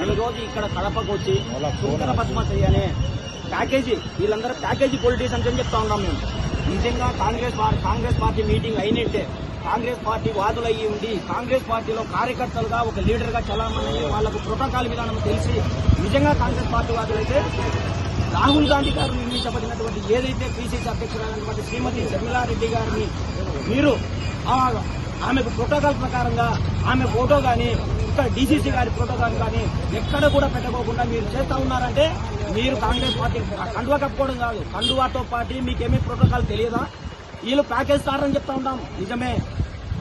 ఈ రోజు ఇక్కడ కడపకు వచ్చి సుందర పద్మశ్రీ అనే ప్యాకేజీ వీళ్ళందరూ ప్యాకేజీ పొలిటీషియన్స్ అని చెప్తా ఉన్నాం మేము. నిజంగా కాంగ్రెస్ కాంగ్రెస్ పార్టీ మీటింగ్ అయినట్టే. కాంగ్రెస్ పార్టీ వాదులు అయ్యి ఉండి కాంగ్రెస్ పార్టీలో కార్యకర్తలుగా ఒక లీడర్గా చలామణి వాళ్ళకు ప్రోటోకాల్ విధానం తెలిసి నిజంగా కాంగ్రెస్ పార్టీ వాదులైతే రాహుల్ గాంధీ గారు నియమించబడినటువంటి ఏదైతే పిసిసి అధ్యక్షురాలైనటువంటి శ్రీమతి శర్మిలారెడ్డి గారిని మీరు ఆమెకు ప్రోటోకాల్ ప్రకారంగా ఆమె ఫోటో కానీ ఇక్కడ డీసీసీ గారి ప్రోటోకాల్ కానీ ఎక్కడ కూడా పెట్టుకోకుండా మీరు చేస్తా ఉన్నారంటే మీరు కాంగ్రెస్ పార్టీ కండువా కప్పుకోవడం కాదు. కండువాతో పార్టీ మీకేమీ ప్రోటోకాల్ తెలియదా? వీళ్ళు ప్యాకేజ్ స్టార్ అని చెప్తా ఉంటాం నిజమే.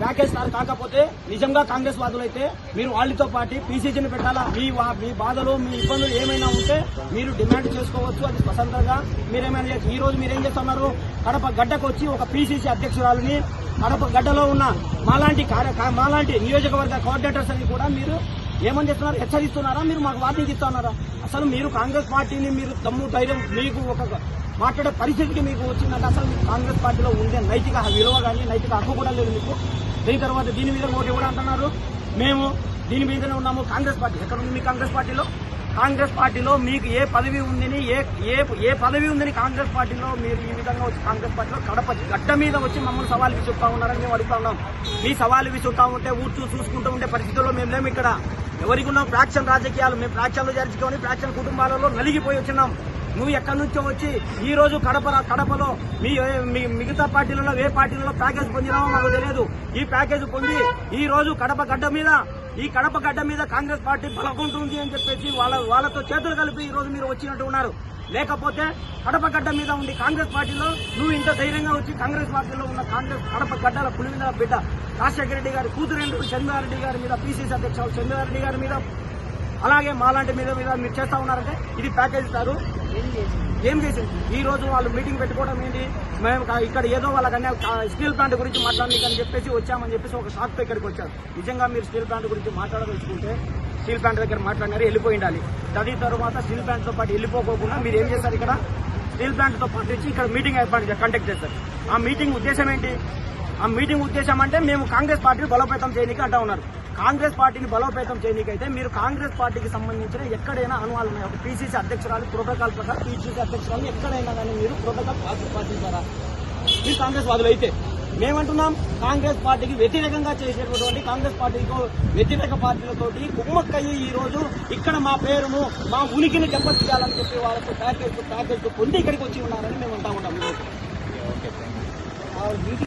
ప్యాకేజ్ తారు కాకపోతే నిజంగా కాంగ్రెస్ వాదులైతే మీరు వాళ్ళతో పాటు పీసీసీని పెట్టాలా? మీ మీ బాధలు మీ ఇబ్బందులు ఏమైనా ఉంటే మీరు డిమాండ్ చేసుకోవచ్చు. అది స్వతంత్రంగా మీరేమైనా ఈ రోజు మీరేం చేస్తున్నారు కడప గడ్డకు వచ్చి ఒక పీసీసీ అధ్యక్షురాలని కడప గడ్డలో ఉన్న మాలాంటి మాలాంటి నియోజకవర్గ కోఆర్డినేటర్స్ అని కూడా మీరు ఏమని చెప్తున్నారు హెచ్చరిస్తున్నారా? మీరు మాకు వార్నింగ్ ఇస్తున్నారా? అసలు మీరు కాంగ్రెస్ పార్టీని మీరు దమ్ము ధైర్యం మీకు ఒక మాట్లాడే పరిస్థితికి మీకు వచ్చిందంటే అసలు మీకు కాంగ్రెస్ పార్టీలో ఉండే నైతిక విలువ కానీ నైతిక హక్కు కూడా లేదు మీకు. దీని తర్వాత దీని మీద ఒకటి కూడా అంటున్నారు? మేము దీని మీదనే ఉన్నాము కాంగ్రెస్ పార్టీ. ఎక్కడ ఉంది మీ కాంగ్రెస్ పార్టీలో? కాంగ్రెస్ పార్టీలో మీకు ఏ పదవి ఉందని ఏ ఏ ఏ పదవి ఉందని కాంగ్రెస్ పార్టీలో మీరు ఈ విధంగా వచ్చి కాంగ్రెస్ పార్టీలో కడప గడ్డ మీద వచ్చి మమ్మల్ని సవాల్ విసురుతా ఉన్నారని మేము అడుగుతా ఉన్నాం. మీ సవాలు విసురుతా ఉంటే ఊర్చూ చూసుకుంటూ ఉండే పరిస్థితుల్లో మేము లేము ఇక్కడ. ఎవరికి ఉన్నాం? ప్రాక్షన్ రాజకీయాలు మేము ప్రాక్షన్లో జరుచుకొని ప్రాక్షన్ కుటుంబాలలో నలిగిపోయి వచ్చినాం. నువ్వు ఎక్కడి నుంచో వచ్చి ఈ రోజు కడప కడపలో మీ మీ మిగతా పార్టీలలో ఏ పార్టీలలో ప్యాకేజ్ పొందినామో మాకు తెలియదు. ఈ ప్యాకేజ్ పొంది ఈ రోజు కడప గడ్డ మీద ఈ కడప గడ్డ మీద కాంగ్రెస్ పార్టీ బలకుంటుంది అని చెప్పేసి వాళ్ళ వాళ్ళతో చేతులు కలిపి ఈ రోజు మీరు వచ్చినట్టు ఉన్నారు. లేకపోతే కడప గడ్డ మీద ఉండి కాంగ్రెస్ పార్టీలో నువ్వు ఇంత ధైర్యంగా వచ్చి కాంగ్రెస్ పార్టీలో ఉన్న కాంగ్రెస్ కడప గడ్డల పులివిన బిడ్డ రాజశేఖర రెడ్డి గారి కూతురెండు చంద్రారెడ్డి గారి మీద పిసిసి అధ్యక్షులు చంద్రారెడ్డి గారి మీద అలాగే మాలాంటి మీద మీద మీరు చేస్తా ఉన్నారంటే ఇది ప్యాకేజ్ ఇస్తారు ఏం చేసింది ఈ రోజు వాళ్ళు మీటింగ్ పెట్టుకోవడం ఏంటి? మేము ఇక్కడ ఏదో వాళ్ళకన్నా స్టీల్ ప్లాంట్ గురించి మాట్లాడడానికి అని చెప్పేసి వచ్చామని చెప్పేసి ఒక షాక్తో ఇక్కడికి వచ్చారు. నిజంగా మీరు స్టీల్ ప్లాంట్ గురించి మాట్లాడదలుచుకుంటే స్టీల్ ప్లాంట్ దగ్గర మాట్లాడినారు వెళ్ళిపోయి ఉండాలి. దాని తర్వాత స్టీల్ ప్లాంట్తో పాటు వెళ్ళిపోకుండా మీరు ఏం చేస్తారు ఇక్కడ? స్టీల్ ప్లాంట్తో పాటు వచ్చి ఇక్కడ మీటింగ్ ఏర్పాటు కండక్ట్ చేస్తారు ఆ మీటింగ్ ఉద్దేశం ఏంటి? ఆ మీటింగ్ ఉద్దేశం అంటే మేము కాంగ్రెస్ పార్టీని బలోపేతం చేయడానికి అంటా ఉన్నారు. కాంగ్రెస్ పార్టీని బలోపేతం చేయడానికైతే మీరు కాంగ్రెస్ పార్టీకి సంబంధించిన ఎక్కడైనా అనువాలు ఉన్నాయి? ఒక పీసీసీ అధ్యక్షురాలు ప్రోటోకాల్ ప్రకారం పీసీసీ అధ్యక్షురాలు ఎక్కడైనా కానీ మీరు ప్రోటోకాల్ పాటి- పాటించారా మీరు కాంగ్రెస్ వాదులు అయితే మేమంటున్నాం కాంగ్రెస్ పార్టీకి వ్యతిరేకంగా చేసేటటువంటి కాంగ్రెస్ పార్టీకి వ్యతిరేక పార్టీలతోటి కుమ్మక్కయ్యి ఈ రోజు ఇక్కడ మా పేరును మా ఉనికిని దెబ్బతీయాలని చెప్పి వాళ్ళకు ప్యాకేజ్ ప్యాకేజ్ పొంది ఇక్కడికి వచ్చి ఉన్నారని మేము అంటా ఉన్నాం ఈరోజు. ఆ మీటింగ్